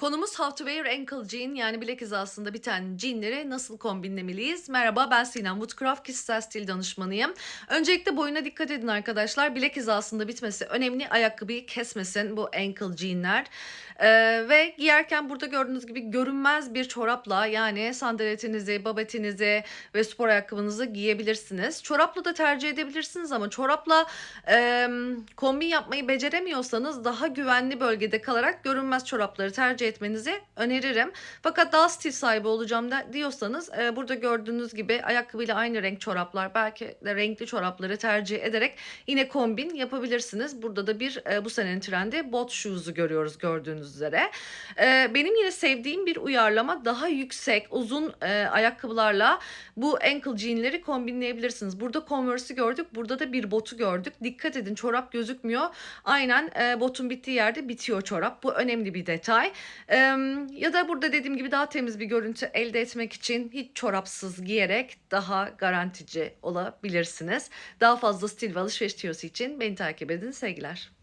Konumuz how to wear ankle jean yani bilek hizasında biten jeanleri nasıl kombinlemeliyiz? Merhaba ben Sinem Woodcraft kişisel stil danışmanıyım. Öncelikle boyuna dikkat edin arkadaşlar. Bilek hizasında bitmesi önemli. Ayakkabıyı kesmesin bu ankle jeanler. Ee, ve giyerken burada gördüğünüz gibi görünmez bir çorapla yani sandaletinizi, babetinizi ve spor ayakkabınızı giyebilirsiniz. Çorapla da tercih edebilirsiniz ama çorapla e, kombin yapmayı beceremiyorsanız daha güvenli bölgede kalarak görünmez çorapları tercih etmenizi öneririm. Fakat daha stil sahibi olacağım da diyorsanız e, burada gördüğünüz gibi ayakkabıyla aynı renk çoraplar belki de renkli çorapları tercih ederek yine kombin yapabilirsiniz. Burada da bir e, bu senenin trendi bot shoes'u görüyoruz gördüğünüz üzere. E, benim yine sevdiğim bir uyarlama daha yüksek uzun e, ayakkabılarla bu ankle jeanleri kombinleyebilirsiniz. Burada Converse'i gördük. Burada da bir botu gördük. Dikkat edin çorap gözükmüyor. Aynen e, botun bittiği yerde bitiyor çorap. Bu önemli bir detay. Ya da burada dediğim gibi daha temiz bir görüntü elde etmek için hiç çorapsız giyerek daha garantici olabilirsiniz. Daha fazla stil ve alışveriş için beni takip edin. Sevgiler.